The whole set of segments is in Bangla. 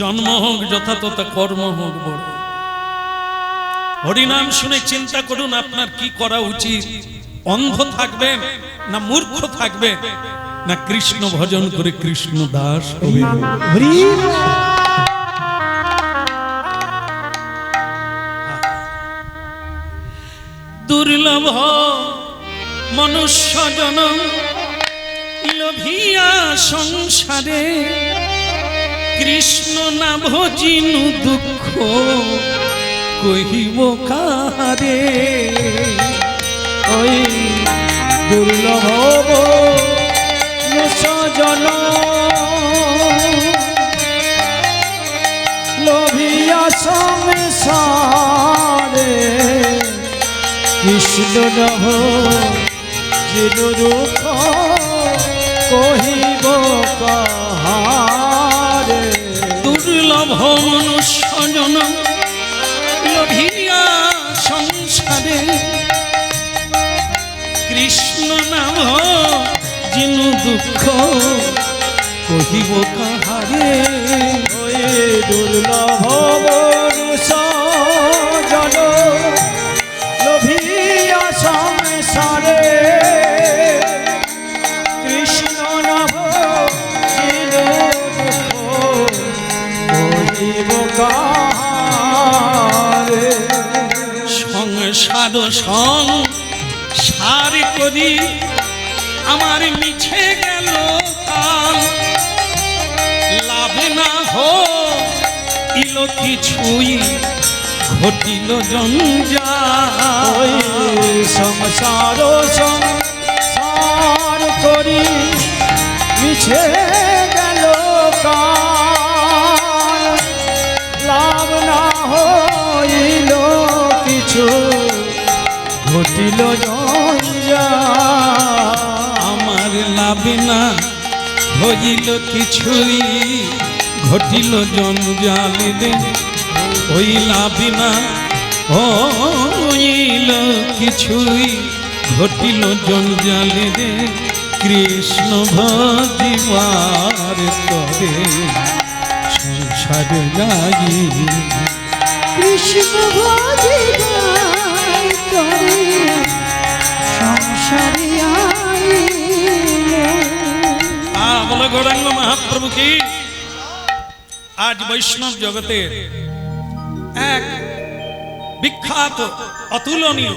জন্ম হোক যথাযথ কর্ম হোক বড়। হরিনাম শুনে চিন্তা করুন আপনার কি করা উচিত? অন্ধ থাকবেন না মূর্খ থাকবেন না কৃষ্ণ ভজন করে কৃষ্ণ দাস দুর্লভ মনুষ্য জনম লোভিয়া সংসারে। কৃষ্ণ না ভজিনু দুঃখ কহিব কাহারে? ওই দুর্লভ জন লোভিয়া সংসারে কৃষ্ণ নভ জিন দুঃখ কহিব কাহারে? দুর্লভ লভিয়া সংসারে। কৃষ্ণ নাম জিনু দুঃখ কহিব কাহারে? দুর্লভ সংসার সং, সার করি, আমার মিছে গেল কাল লাভ না হো ইল কিছুই, ঘটিল জঞ্জাল। ওই সংসার সংসার করি, মিছে গেল কাল লাভ না হইল কিছু জঞ্জাল আমার লাভ না হইল কিছুই, ঘটিল জঞ্জাল রে ওই লাভ না হইল কিছুই, ঘটিল জঞ্জাল রে কৃষ্ণ ভজিবার তরে। সংসার যাই কৃষ্ণ ভজে বলো গৌরাঙ্গ মহাপ্রভু কি আজ বৈষ্ণব জগতের এক বিখ্যাত অতুলনীয়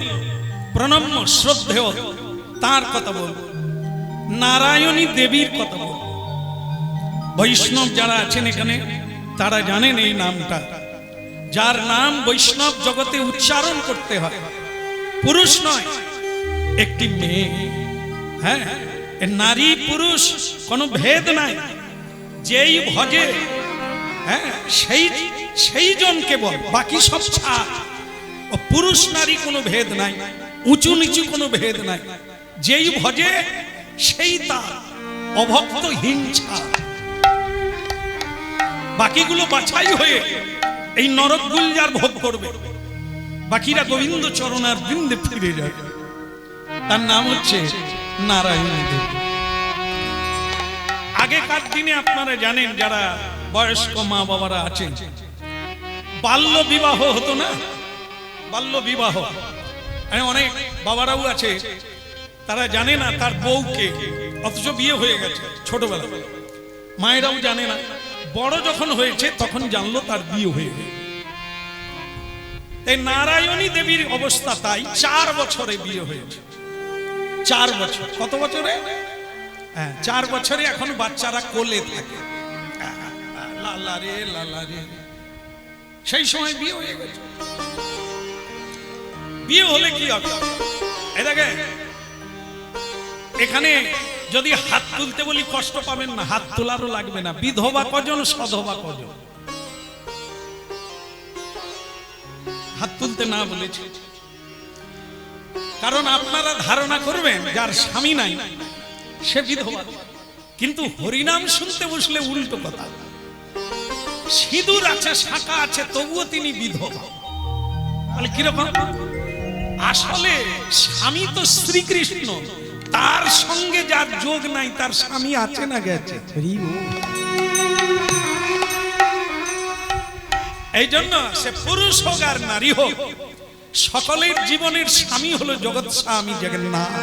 প্রণম্য শ্রদ্ধেয় তার কথা বলব নারায়ণী দেবীর কথা বলব বৈষ্ণব যারা আছেন এখানে তারা জানেন এই নামটা যার নাম বৈষ্ণব জগতে উচ্চারণ করতে হয় পুরুষ নয় একটি মেয়ে হ্যাঁ নারী পুরুষ কোনো ভেদ নাই। যেই ভজে হ্যাঁ সেই সেই জন কেবল বাকি সব ছাড়। ও পুরুষ নারী কোনো ভেদ নাই, উঁচু নিচু কোনো ভেদ নাই। যেই ভজে সেই তার অভক্ত হিংসা বাকিগুলো বাছাই হয়ে এই নরক গুলজার ভোগ করবে। বাকিরা গোবিন্দ চরণার বৃন্দে ফিরে যাবে। তার নাম হচ্ছে নারায়ণ আগেকার দিনে আপনারা জানেন যারা বয়স্ক মা বাবারা আছেন, বাল্য বিবাহ হতো না? বাল্য বিবাহ। অনেক বাবারাও আছে, তারা জানে না তার বউকে, অথচ বিয়ে হয়ে গেছে ছোটবেলা মায়েরাও জানে না। বড় যখন হয়েছে তখন জানলো তার বিয়ে হয়ে গেছে। এই নারায়ণী দেবীর অবস্থা তাই, চার বছরে বিয়ে হয়েছে। চার বছর। কত বছরে? হ্যাঁ চার বছরে এখন বাচ্চারা কোলে থাকে। লালা রে সেই সময় বিয়ে হয়ে গেছে। বিয়ে হলে কি হবে? এটাকে এখানে যদি হাত তুলতে বলি কষ্ট পাবেন না, হাত তোলারও লাগবে না। বিধবা কজন, সধবা কজন? হাত তুলতে না বলেছে। কারণ আপনারা ধারণা করবেন যার স্বামী নাই সে বিধবা। কিন্তু হরিনাম শুনতে বসলে উল্টো কথা। সিঁদুর আছে শাখা আছে তবুও তিনি বিধবা। বলে কীরকম? আসলে স্বামী তো শ্রীকৃষ্ণ তার সঙ্গে যার যোগ নাই তার স্বামী আছে না গেছে। এই জন্য সে পুরুষ হোক আর নারী হোক সকলের জীবনের স্বামী হলো জগৎ স্বামী জগন্নাথ।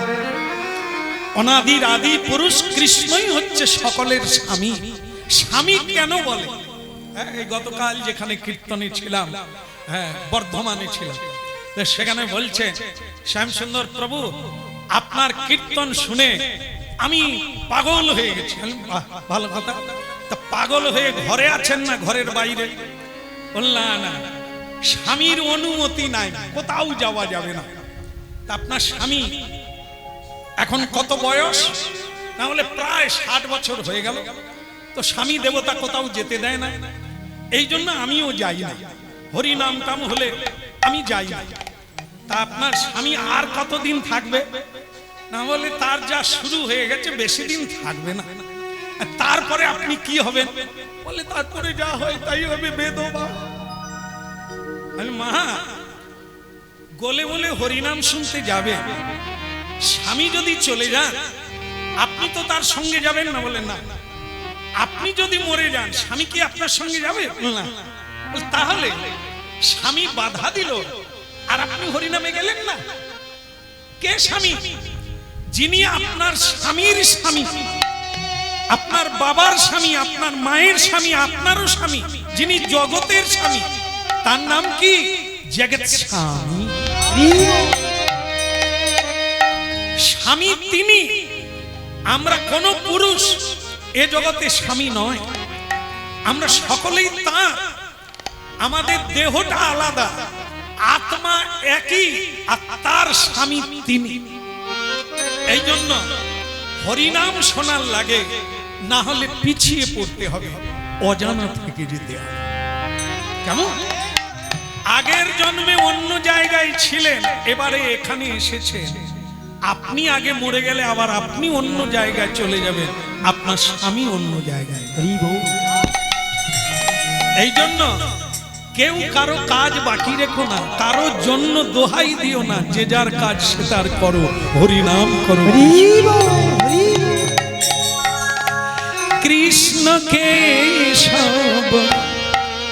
অনাদির আদি পুরুষ কৃষ্ণই হচ্ছে সকলের স্বামী। স্বামী কেন বলে? হ্যাঁ, গতকাল যেখানে কীর্তনে ছিলাম হ্যাঁ বর্ধমানে ছিলাম সেখানে বলছে শ্যামসুন্দর প্রভু আপনার কীর্তন শুনে আমি পাগল হয়ে গেছি। ভালো কথা। তা পাগল হয়ে ঘরে আছেন না ঘরের বাইরে? বললাম না স্বামীর অনুমতি নাই, কোথাও যাওয়া যাবে না। তা আপনার স্বামী এখন কত বয়স? না হলে প্রায় ষাট বছর হয়ে গেল। তো স্বামী দেবতা কোথাও যেতে দেয় না। এই জন্য আমিও যাই না। হরি নাম টাম হলে আমি যাই না। তা আপনার স্বামী আর কতদিন থাকবে? না বলে তার যা শুরু হয়ে গেছে, বেশি দিন থাকবে না। তারপরে আপনি কি হবেন? বলে, তারপরে যা হয় তাই হবে, বেদবা। আমি মা, গলে বলে হরিনাম শুনতে যাবে। স্বামী যদি চলে যান, আপনি তো তার সঙ্গে যাবেন না বলেন না। আপনি যদি মরে যান, স্বামী কি আপনার সঙ্গে যাবে? না। তাহলে স্বামী বাধা দিল, আর আপনি হরিনামে গেলেন না। কে স্বামী? যিনি আপনার স্বামীর স্বামী। আপনার বাবার স্বামী, আপনার মায়ের স্বামী, আপনারও স্বামী, যিনি জগতের স্বামী। তার নাম কি? জগৎ স্বামী স্বামী তিনি। আমরা কোন পুরুষ এ জগতে স্বামী নয়। আমরা সকলেই তার। আমাদের দেহটা আলাদা। আত্মা একই, আর তার স্বামী তিনি। এই জন্য হরিনাম শোনার লাগে, না হলে পিছিয়ে পড়তে হবে। অজানা থেকে যেতে হবে। কেমন? আগের জন্মে অন্য জায়গায় ছিলেন, এবারে এখানে এসেছেন। আপনি আগে মরে গেলে আবার আপনি অন্য জায়গায় চলে যাবেন, আপনার স্বামী অন্য জায়গায়। এই জন্য কেউ কারও কাজ বাকি রেখো না, কারও জন্য দোহাই দিও না, যে যার কাজ সে তার করো, হরিনাম করো। কৃষ্ণ কেশব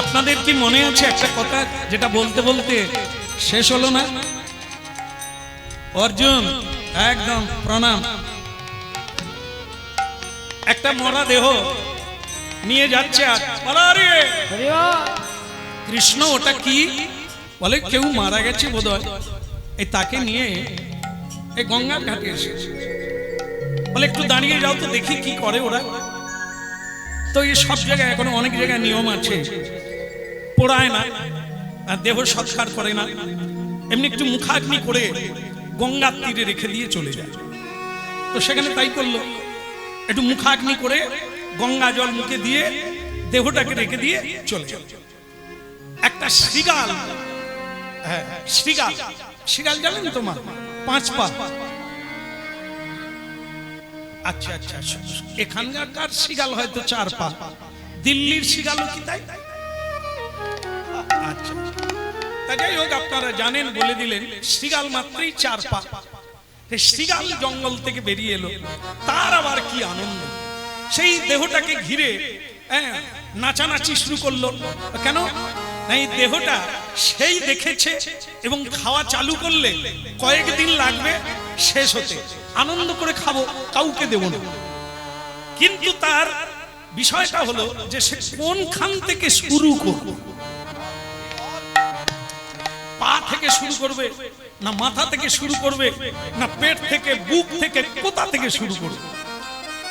আপনাদের কি মনে আছে একটা কথা? যেটা বলতে বলতে শেষ হলো না? অর্জুন, একদম প্রণাম। একটা মরা দেহ নিয়ে যাচ্ছে কৃষ্ণ, ওটা কি? বলে কেউ মারা গেছে বোধহয়। এই তাকে নিয়ে এই গঙ্গার ঘাটে এসেছে। বলে একটু দাঁড়িয়ে যাও তো দেখি কি করে ওরা। তো এই সব জায়গায় এখন অনেক জায়গায় নিয়ম আছে। পোড়ায় না, আর দেহ সৎকার করে না। এমনি একটু মুখাগ্নি করে গঙ্গার তীরে রেখে দিয়ে চলে যায়। তো সেখানে তাই করল। একটু মুখাগ্নি করে গঙ্গা জল মুখে দিয়ে দেহটাকে রেখে দিয়ে চলে গেল। একটা শ্রীগাল হ্যাঁ শ্রীগাল শ্রীগাল জানেন তোমার পাঁচ পা। আচ্ছা আচ্ছা এখানকার শিগাল হয়তো চার পা। দিল্লির শিগালও কি তাই? আচ্ছা। যাই হোক, আপনারা জানেন, বলে দিলেন শ্রীগাল মাত্রই চার পা। সে শ্রীগাল জঙ্গল থেকে বেরিয়ে এলো। তার আবার কি আনন্দ? সেই দেহটাকে ঘিরে নাচানাচি শুরু করল। কেন? এই দেহটা সেই দেখেছে এবং খাওয়া চালু করলে কয়েকদিন লাগবে, শেষ হতে। আনন্দ করে খাব, কাউকে দেব না। কিন্তু তার বিষয়টা হলো যে সে কোনখান থেকে শুরু করবে পা থেকে শুরু করবে, না মাথা থেকে শুরু করবে, না পেট থেকে, বুক থেকে, কোথা থেকে শুরু করবে?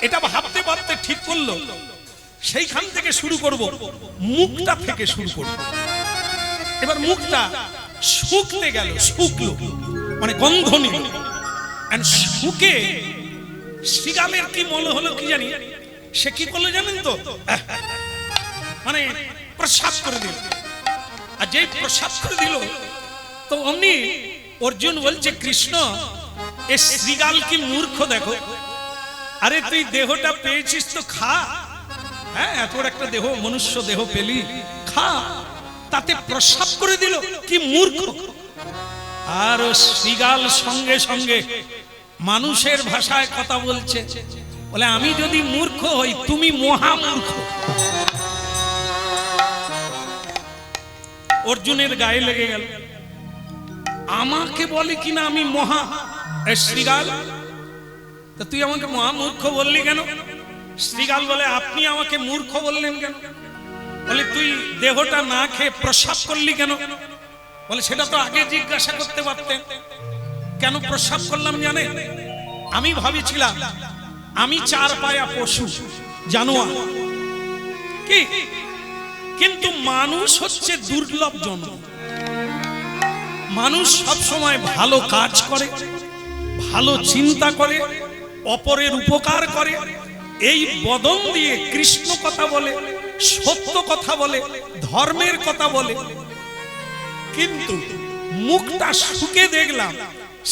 এটা ভাবতে ভাবতে ঠিক করল। সেইখান থেকে শুরু করব, মুখটা থেকে শুরু করব। এবার মুখটা শুকতে গেল, শুকলো মানে গন্ধ নিল। শুকে শ্রীগালের কি মনে হলো কি জানি? সে কি করল জানেন তো? মানে প্রসাদ করে দিল। আর যেই প্রসাদ করে দিল তো অমনি অর্জুন বলছে, কৃষ্ণ, এ শ্রীগাল কি মূর্খ দেখো? আরে তুই দেহটা পেয়েছিস তো খা। হ্যাঁ এত একটা দেহ, মনুষ্য দেহ পেলি, খা। তাতে প্রসাব করে দিল, কি মূর্খ। আর শ্রীগাল সঙ্গে সঙ্গে মানুষের ভাষায় কথা বলছে, বলে, আমি যদি মূর্খ হই, তুমি মহামূর্খ। অর্জুনের গায়ে লেগে গেল। আমাকে বলে কিনা আমি মহা শ্রীগাল? তা তুই আমাকে মহা মূর্খ বললি কেন? শ্রীগাল বলে, আপনি আমাকে মূর্খ বললেন কেন? বলে, তুই দেহটা না খেয়ে প্রসাব করলি কেন? বলে, সেটা তো আগে জিজ্ঞাসা করতে পারতেন। কেন প্রসাব করলাম জানে? আমি ভাবিছিলাম, আমি চার পায়া পশু, জানোয়ার। কি? কিন্তু মানুষ হচ্ছে দুর্লভ জন্ম। মানুষ সব সময় ভালো কাজ করে, ভালো চিন্তা করে, অপরের উপকার করে। এই বদন দিয়ে কৃষ্ণ কথা বলে, সত্য কথা বলে, ধর্মের কথা বলে। কিন্তু মুখটা শুকে দেখলাম,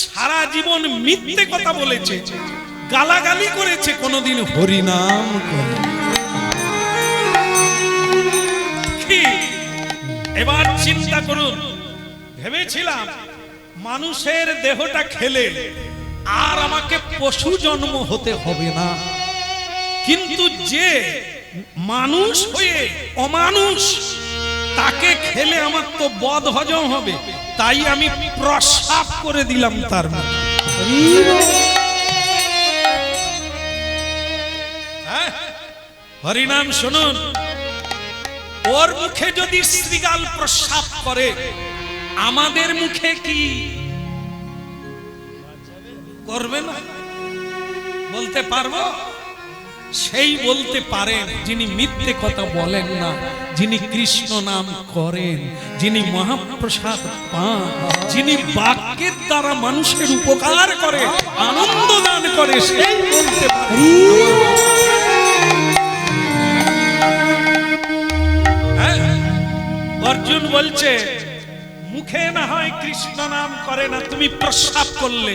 সারা জীবন মিথ্যে কথা বলেছে, গালাগালি করেছে, কোনোদিন হরিনাম এবার চিন্তা করুন। ভেবেছিলাম মানুষের দেহটা খেলে আর আমাকে পশু জন্ম হতে হবে না কিন্তু যে মানুষ হয়ে অমানুষ, তাকে খেলে আমার তো বদ হজম হবে তাই আমি প্রসাব করে দিলাম তার। হ্যাঁ? হরিনাম শুনুন ওর মুখে যদি শ্রীগাল প্রসাব করে আমাদের মুখে কি করবে না? বলতে পারব? সেই বলতে পারেন যিনি মিথ্যে কথা বলেন না, যিনি কৃষ্ণ নাম করেন, যিনি মহাপ্রসাদ পান, যিনি বাক্যের দ্বারা মানুষের উপকার করে, আনন্দ দান করে, সেই বলতে হ্যাঁ? অর্জুন বলছে মুখে না হয় কৃষ্ণ নাম করে না তুমি প্রস্রাব করলে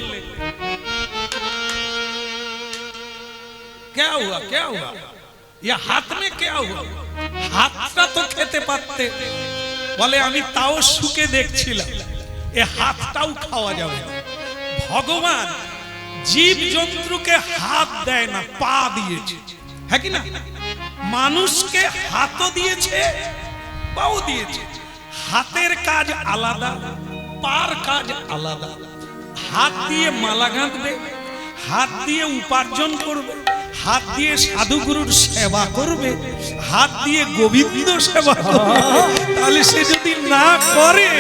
क्या हुआ क्या हुआ ये हाथ में क्या हुआ হাতটা তো খেতে পারতে বলে আমি তাও শুকে দেখছিলাম এ হাতটাও খাওয়া যাবে না। ভগবান জীব জন্তুকে হাত দেয় না পা দিয়েছে হ্যাঁ কি না মানুষকে হাতও দিয়েছে পাও দিয়েছে হাতের কাজ আলাদা, পার কাজ আলাদা। হাত দিয়ে মালা গাঁথবে, হাত দিয়ে উপার্জন করবে, হাত দিয়ে সাধুগুরুর সেবা করবে, হাত দিয়ে গোবিন্দ সেবা করবে। তাহলে সে যদি না করে,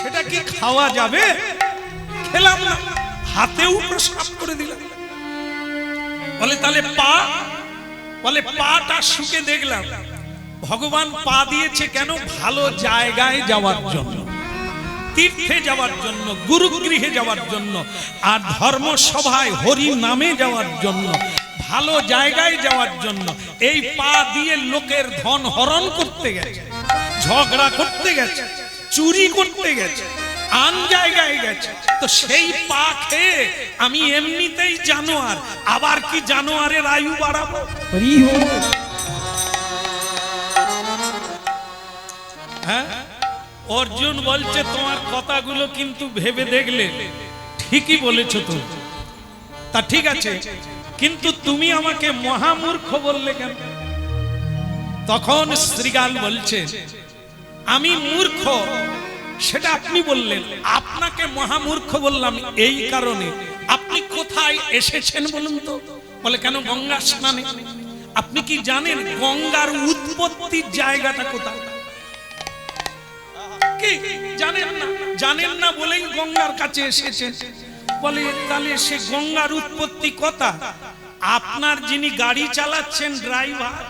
সেটা কি খাওয়া যাবে? খেলাম না। হাতেও প্রসাব করে দিলাম। বলে তাহলে পা, বলে পাটা শুকে দেখলাম। ভগবান পা দিয়েছে কেন? ভালো জায়গায় যাওয়ার জন্য। তীর্থে যাওয়ার জন্য, গুরুগৃহে যাওয়ার জন্য, আর ধর্ম সভায় হরি নামে যাওয়ার জন্য, ভালো জায়গায় যাওয়ার জন্য, এই পা দিয়ে লোকের ধন হরণ করতে গেছে, ঝগড়া করতে গেছে, চুরি করতে গেছে, আন জায়গায় গেছে। তো সেই পা খেয়ে আমি এমনিতেই জানোয়ার, আবার কি জানোয়ারের আয়ু বাড়াবো? হ্যাঁ? অর্জুন বলছে, তোমার কথাগুলো কিন্তু ভেবে দেখলে ঠিকই বলেছ তো। তা ঠিক আছে, কিন্তু তুমি আমাকে মহামূর্খ বললে কেন? তখন শ্রীগাল বলছে, আমি মূর্খ, সেটা আপনি বললেন। আপনাকে মহামূর্খ বললাম এই কারণে। আপনি কোথায় এসেছেন বলুন তো? বলে, কেন গঙ্গা স্নানে? আপনি কি জানেন গঙ্গার উৎপত্তির জায়গাটা কোথায়? কি? জানেন না? জানেন না বলেই গঙ্গার কাছে এসেছেন বলে, তাহলে সে গঙ্গার উৎপত্তি কথা? আপনার যিনি গাড়ি চালাচ্ছেন ড্রাইভার,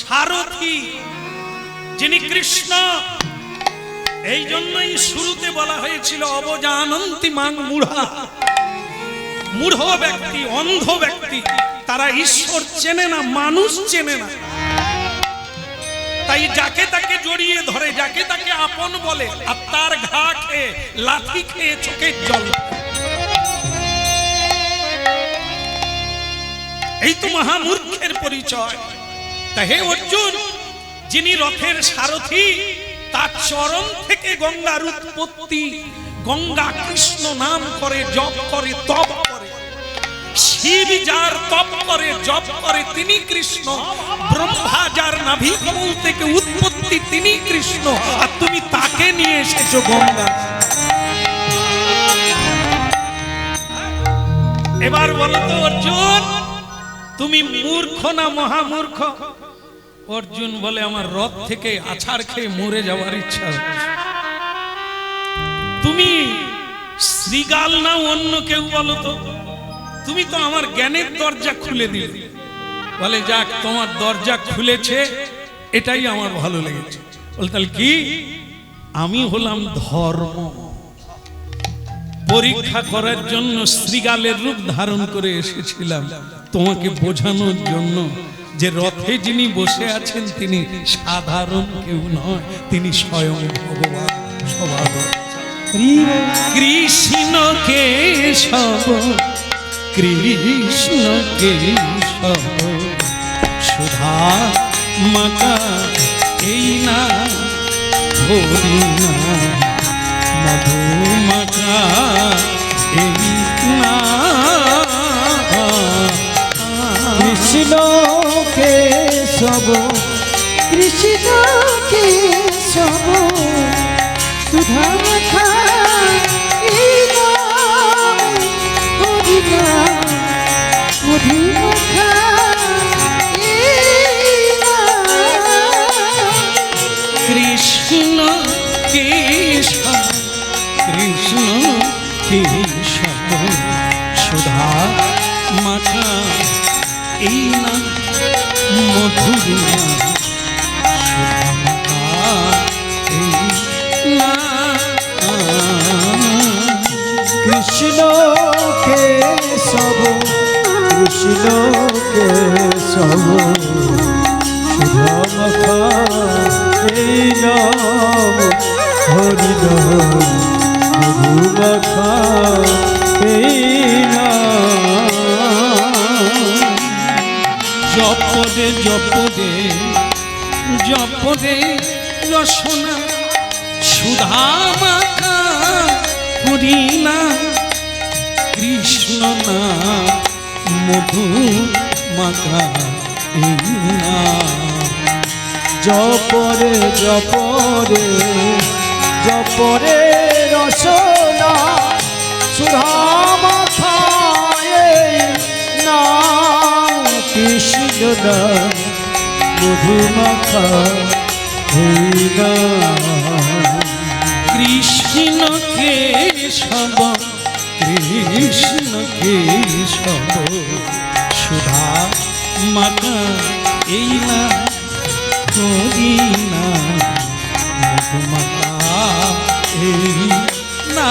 সারথি, যিনি কৃষ্ণ, এই জন্যই শুরুতে বলা হয়েছিল, অবজানন্তি মাং মূঢ়া। মূঢ় ব্যক্তি, অন্ধ ব্যক্তি, তারা ঈশ্বর চেনে না, মানুষ চেনে না। তাই যাকে তাকে জড়িয়ে ধরে, যাকে তাকে আপন বলে, আর তার ঘা খেয়ে, লাথি খেয়ে চোখের জল। এই তো মহামূর্খের পরিচয়। তা হে অর্জুন, যিনি রথের সারথি, তার চরণ থেকে গঙ্গার উৎপত্তি, গঙ্গা কৃষ্ণ নাম করে জপ করে তপ শিব যার তপ করে, জপ করে তিনি কৃষ্ণ। ব্রহ্মা যার নাভি কমল থেকে উৎপত্তি তিনি কৃষ্ণ। আর তুমি তাকে নিয়ে এসেছ গঙ্গা। এবার বলো তো, অর্জুন, তুমি মূর্খ না মহামূর্খ? অর্জুন বলে, আমার রথ থেকে আছাড় খেয়ে মরে যাওয়ার ইচ্ছা তুমি শ্রীগাল না অন্য কেউ বলো তো? তুমি তো আমার জ্ঞানের দরজা খুলে দিলে। বলে যাক তোমার দরজা খুলেছে এটাই আমার ভালো লেগেছে। বলে তাহলে কি? আমি হলাম ধর্ম। পরীক্ষা করার জন্য শ্রীগালের রূপ ধারণ করে এসেছিলাম। তোমাকে বোঝানোর জন্য যে রথে যিনি বসে আছেন তিনি সাধারণ কেউ নয় তিনি স্বয়ং ভগবান স্বভাব কৃষ্ণ কেশব কৃষ্ণ কেশব, সুধা মাতা, এই না হরি না মধুমাখা এই না কৃষ্ণ কেশব কৃষ্ণ কেশব, সুধা মাখা এই না মধুর কৃষ্ণ কেশব কৃষ্ণ কেশব এই নাম হরি নাম মধুমখা এই নাম জপদে জপদে জপদে রসনা, সুধা মাখা না কৃষ্ণ না মধু মাখা জপরে জপরে জপরে রসনা সুধাম নাম মধুমাখা কৃষ্ণ কেশব কৃষ্ণ কেশব, সুধা মাতা এই না করি না মধুমাতা এই না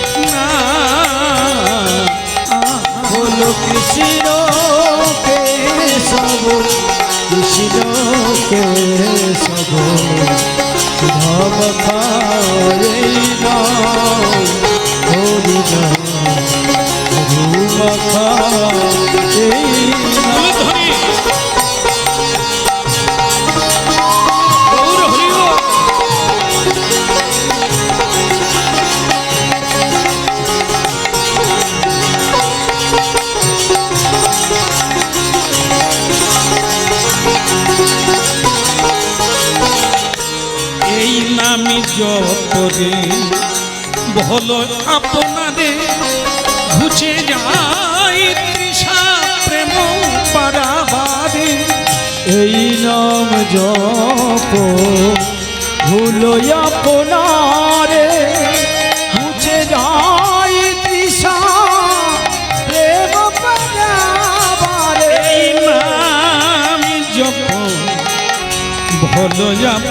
হলো কৃষ্ণ কেশব কৃষ্ণ কেশব। ধব নাম হরি নাম হরু জপরে ভলো আপনাদের ঘুচে যায় তৃষা প্রেম পারাবারে এই নাম জপ ভুলো আপনারে মুছে যায় তৃষা প্রেম পারাবারে এই নাম জপ ভলো আপনাদের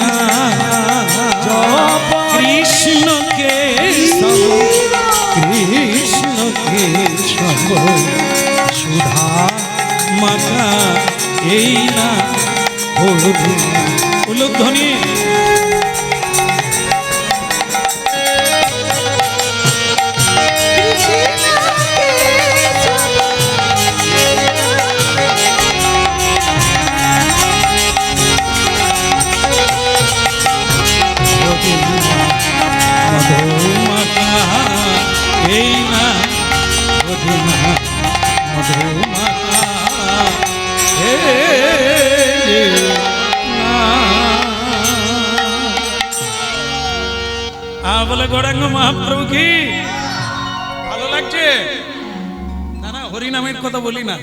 না জপ কৃষ্ণকে সব। কৃষ্ণ কেশব সুধা মাতা এই না বলে গৌরাঙ্গ মহাপ্রভু কি ভালো লাগছে? না না হরিনামের কথা বলি না।